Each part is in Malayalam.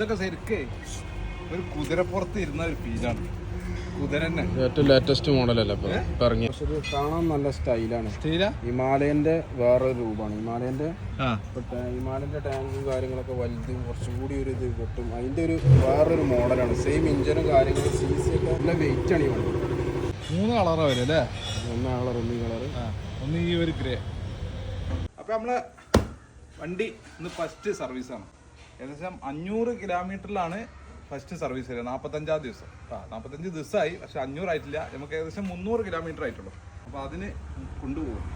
ഇതൊക്കെ ശരിക്ക് ഒരു കുതിരപ്പുറത്ത് ഇരുന്ന ഒരു ഫീലാണ് കുതിര തന്നെ. ഏറ്റവും ലേറ്റസ്റ്റ് മോഡലല്ലേ ഇപ്പൊ? ഇറങ്ങി ഇത് കാണാൻ നല്ല സ്റ്റൈലാണ്. ഹിമാലയന്റെ വേറൊരു രൂപമാണ്. ഹിമാലയന്റെ ഹിമാലയന്റെ ടാങ്കും കാര്യങ്ങളൊക്കെ വലുതും കുറച്ചും കൂടി ഒരു ഇത് കിട്ടും. അതിന്റെ ഒരു വേറൊരു മോഡലാണ്. സെയിം ഇഞ്ചിനും കാര്യങ്ങളും സി സി ഒക്കെ നല്ല വെയിറ്റ് ആണ് ഈ വണ്ടി. മൂന്ന് കളറാ വരും അല്ലേ? ഒന്ന് കളർ ഒന്ന് കളർ ഒന്ന് ഈ ഒരു ഗ്രേ അപ്പൊ നമ്മളെ വണ്ടി ഇന്ന് ഫസ്റ്റ് സർവീസാണ് ഏകദേശം അഞ്ഞൂറ് കിലോമീറ്ററിലാണ് ഫസ്റ്റ് സർവീസ് വരിക നാൽപ്പത്തഞ്ചാം ദിവസം. ആ നാൽപ്പത്തഞ്ച് ദിവസമായി. പക്ഷെ അഞ്ഞൂറായിട്ടില്ല. നമുക്ക് ഏകദേശം മുന്നൂറ് കിലോമീറ്റർ ആയിട്ടുള്ളൂ. അപ്പോൾ അതിന് കൊണ്ടുപോകും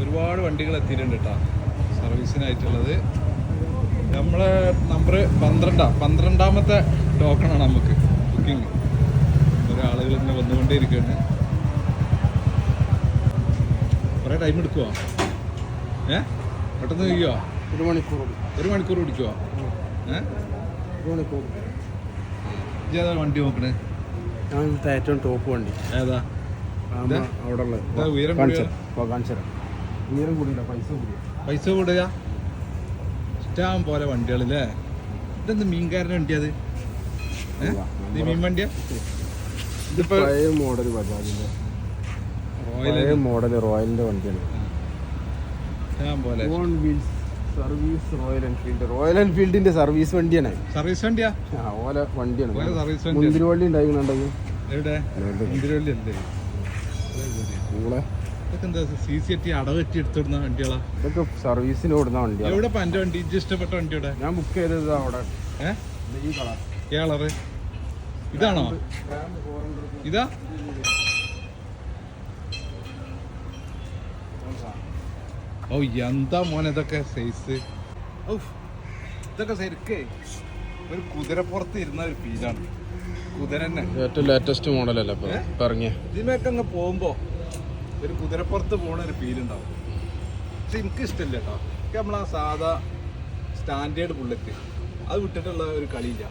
ഒരുപാട് വണ്ടികൾ എത്തിയിട്ടുണ്ട് കേട്ടോ സർവീസിനായിട്ടുള്ളത്. നമ്മളെ നമ്പർ പന്ത്രണ്ടാ. പന്ത്രണ്ടാമത്തെ ടോക്കണാണ് നമുക്ക് ബുക്കിംഗ്. ഒരാളുകൾ ഇങ്ങനെ വന്നുകൊണ്ടേ ഇരിക്കുകയാണ് കുറേ ടൈം എടുക്കുവോ? ഏ? പെട്ടെന്ന് കഴിയുമോ ഒരു മണിക്കൂർ ഒരു മണിക്കൂർ പിടിക്കുവോ? ഏ? ഒരു മണിക്കൂർ വണ്ടി നോക്കണേ? ഏറ്റവും ടോപ്പ് വണ്ടി. ഏതാ? അവിടെ ഉള്ളത്? കാണിച്ചു ഉയരം കൂടിയില്ല പൈസ കൂടിയ പൈസ കൂടുക? ഇഷ്ടം പോലെ വണ്ടികളല്ലേ ഇതെന്ത് മീൻകാരന്റെ വണ്ടിയത് ഏ? ഇത് മീൻ വണ്ടിയാ? ഇതിപ്പോ പഴയ മോഡൽ ബജാജിന്റെ പഴയ മോഡൽ റോയലിന്റെ വണ്ടിയാണ്. ഇഷ്ടം പോലെ. On wheels service Royal Enfield Royal എൻഫീൽഡിന്റെ service വണ്ടിയാണ്. സർവീസ് വണ്ടിയാ? ആ, ഓല വണ്ടിയാണ്. ഓലെ സർവീസ് വണ്ടി മുന്തിരി വണ്ടി ഉണ്ടായിരുന്നുണ്ടെങ്കിൽ എവിടെ? മുന്തിരിവള്ളി. അല്ലേ? കൂടെ ഇതൊക്കെ എന്താ സി സി എറ്റി അടവെറ്റി എടുത്തിടുന്ന വണ്ടികളാ? ഇതൊക്കെ സർവീസിന് ഓടുന്ന വണ്ടിയാണ് എവിടെ ഇപ്പൊ വണ്ടി? ഇജ്ജ് ഇഷ്ടപ്പെട്ട ഞാൻ ബുക്ക് ചെയ്തത് അവിടെ. ഈ കളർ. ഏ കളറ് ഇതാണോ? ഇതാ ഓ എന്താ മോനെ ഇതൊക്കെ സൈസ് ഇതൊക്കെ ശരിക്കേ ഒരു കുതിരപ്പുറത്ത് ഇരുന്ന ഒരു ഫീലാണ് കുതിര തന്നെ ഏറ്റവും ലേറ്റസ്റ്റ് മോഡലല്ലേ ഇപ്പൊ? ഇറങ്ങിയ. ഇതിനൊക്കെ അങ്ങ് പോകുമ്പോ ഒരു കുതിരപ്പുറത്ത് പോണ ഒരു ഫീൽ ഉണ്ടാവും. പക്ഷെ എനിക്ക് ഇഷ്ടമില്ല കേട്ടോ നമ്മൾ ആ സാധാ സ്റ്റാൻഡേർഡ് ബുള്ളറ്റ് അത് വിട്ടിട്ടുള്ള ഒരു കളിയില്ല.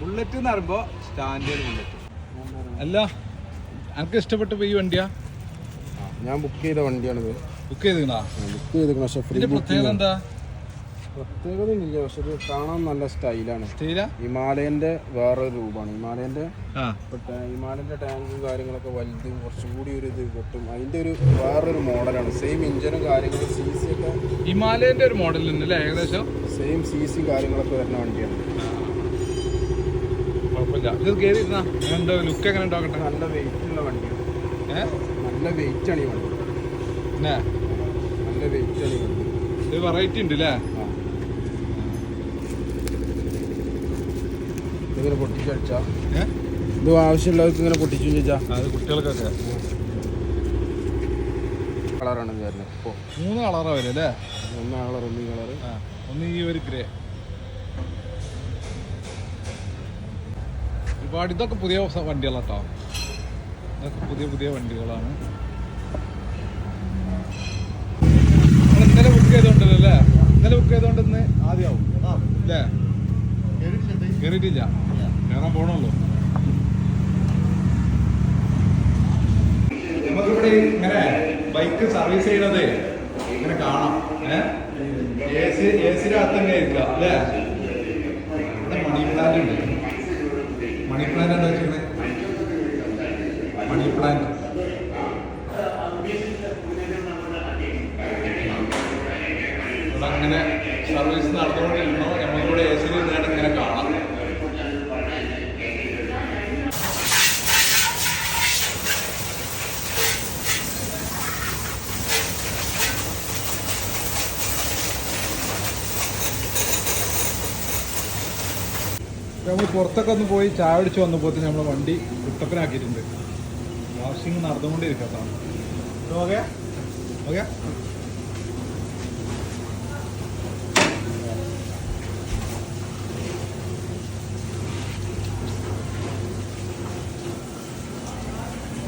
ബുള്ളറ്റ് എന്ന് പറയുമ്പോൾ സ്റ്റാൻഡേർഡ് ബുള്ളറ്റ് അല്ല എനിക്ക് ഇഷ്ടപ്പെട്ട ഈ വണ്ടിയാ? ഞാൻ ബുക്ക് ചെയ്ത വണ്ടിയാണിത്. ബുക്ക് ചെയ്തിക്കണാ ബുക്ക് ഇതിന്റെ പ്രത്യേകത എന്താ? പ്രത്യേകത ഒന്നുമില്ല പക്ഷെ ഇത് കാണാൻ നല്ല സ്റ്റൈലാണ്. സ്റ്റൈല? ഹിമാലയന്റെ വേറൊരു രൂപമാണ്. ഹിമാലയന്റെ ഹിമാലയന്റെ ടാങ്കും കാര്യങ്ങളൊക്കെ വലുതും കുറച്ചും കൂടി ഒരു ഇത് കിട്ടും അതിന്റെ ഒരു വേറൊരു മോഡലാണ്. സെയിം ഇഞ്ചിനും കാര്യങ്ങളും സി സി ഒക്കെ ഹിമാലയന്റെ ഒരു മോഡൽ ഏകദേശം? സെയിം സി സി കാര്യങ്ങളൊക്കെ വരുന്ന വണ്ടിയാണ്. കുഴപ്പമില്ല. ഇത് കയറി ഇരുന്നാ ലുക്ക് എങ്ങനെ ഉണ്ടാക്കട്ടെ? നല്ല വെയിറ്റ് ഉള്ള വണ്ടിയാണ്. നല്ല വെയിറ്റ് ആണ് ഈ വണ്ടി. നല്ല വെയിറ്റ് ആണ് ഈ വണ്ടി. വെറൈറ്റി ഉണ്ട് അല്ലേ ആ. ഇതിങ്ങനെ പൊട്ടിച്ചടിച്ചാ ഇത് ആവശ്യമുള്ളവർക്ക് ഇങ്ങനെ പൊട്ടിച്ചു ചോദിച്ചാ അത് കുട്ടികൾക്കൊക്കെ. കളറാണ് വരുന്നത്. ഇപ്പോൾ മൂന്ന് കളറാ വരും അല്ലേ? ഒന്ന് കളർ ഒന്ന് കളർ ഒന്ന് ഈ ഒരു ഗ്രേ. ഒരുപാട് ഇതൊക്കെ പുതിയ വണ്ടികളാട്ടോ ഇതൊക്കെ പുതിയ പുതിയ വണ്ടികളാണ്. ഇന്നലെ ബുക്ക് ചെയ്തോണ്ടല്ലോ അല്ലേ ഇന്നലെ ബുക്ക് ചെയ്തോണ്ടെന്ന് ആദ്യമാവും അല്ലേ? കയറിയിട്ടില്ല. കയറാൻ പോണല്ലോ നമുക്കിവിടെ ഇങ്ങനെ ബൈക്ക് സർവീസ് ചെയ്യണത് ഇങ്ങനെ കാണാം. ഏ? സി എ സിയുടെ അകത്ത് തന്നെ ഇരിക്കുക അല്ലേ? ഇവിടെ മണി പ്ലാന്റ് ഉണ്ട്. മണി പ്ലാന്റ് എന്താ വെച്ചിരുന്നത് മണി പ്ലാന്റ് ഇവിടെ അങ്ങനെ സർവീസ് നടന്നുകൊണ്ടിരുന്നോ നമ്മളിവിടെ എ സിയിൽ ഇരുന്നിട്ട് ഇങ്ങനെ കാണാം നമ്മൾ പുറത്തൊക്കെ ഒന്ന് പോയി ചായ അടിച്ച് വന്നപ്പോൾ നമ്മൾ വണ്ടി കുട്ടപ്പനാക്കിയിട്ടുണ്ട്. വാഷിംഗ് നടന്നുകൊണ്ടിരിക്കാം ഓക്കെ? ഓക്കെ?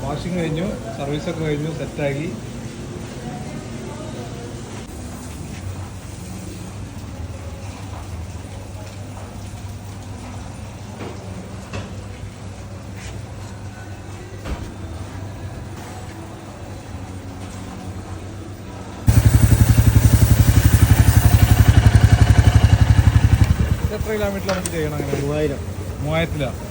വാഷിംഗ് കഴിഞ്ഞു സർവീസൊക്കെ കഴിഞ്ഞു സെറ്റാക്കി കിലോമീറ്റർ നമുക്ക് ചെയ്യണം അങ്ങനെ. മൂവായിരം. മൂവായിരത്തിലാണ്